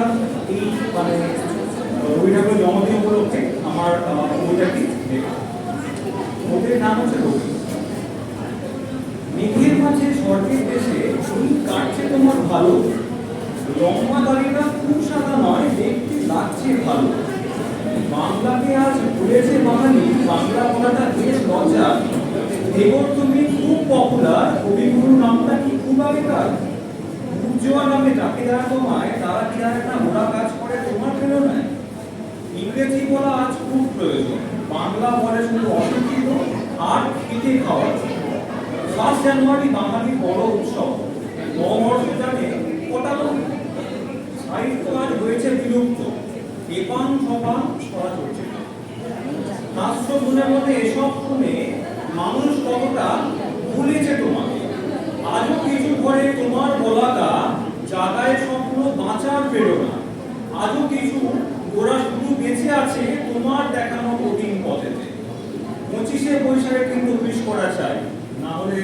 করেছিলাম এই মানে রবি ঠাকুরের জন্মদিন উপলক্ষে আমার বইটাকে বইটির নাম হচ্ছে রবি। মেঘের মাঝে স্বর্গের দেশে ফুল কাটছে তোমার ভালো। লম্বা দাড়িটা খুব সাদা নয়, দেখতে লাগছে ভালো। বাংলাকে আজ ভুলেছে বাঙালি, বাংলা বলাটা বেশ লজ্জা। দেবর তুমি খুব পপুলার কবিগুরু নামটা কি খুব আগেকার? উজ্জ্বল নামে তোমায় তারা কি একটা ওরা কাজ করে, তোমার প্রেরণায় ইংরেজি বলা আজ খুব প্রয়োজন। বাংলা বলে শুধু অশিক্ষিত আর খেটে খাওয়ার ফার্স্ট জানুয়ারি বাঙালির বড় উৎসব। নববর্ষ জানে কটা সাহিত্য আজ হয়েছে বিলুপ্ত। ছড়া চলছে। না গুণের মধ্যে এসব শুনে মানুষ কতটা ভুলেছে তোমাকে? আজও কিছু ঘরে তোমার বলাটা আছে তোমার দেখানো কঠিন পথেতে। পঁচিশে বৈশাখে কিন্তু বিস্ফোরা করা চাই না হলে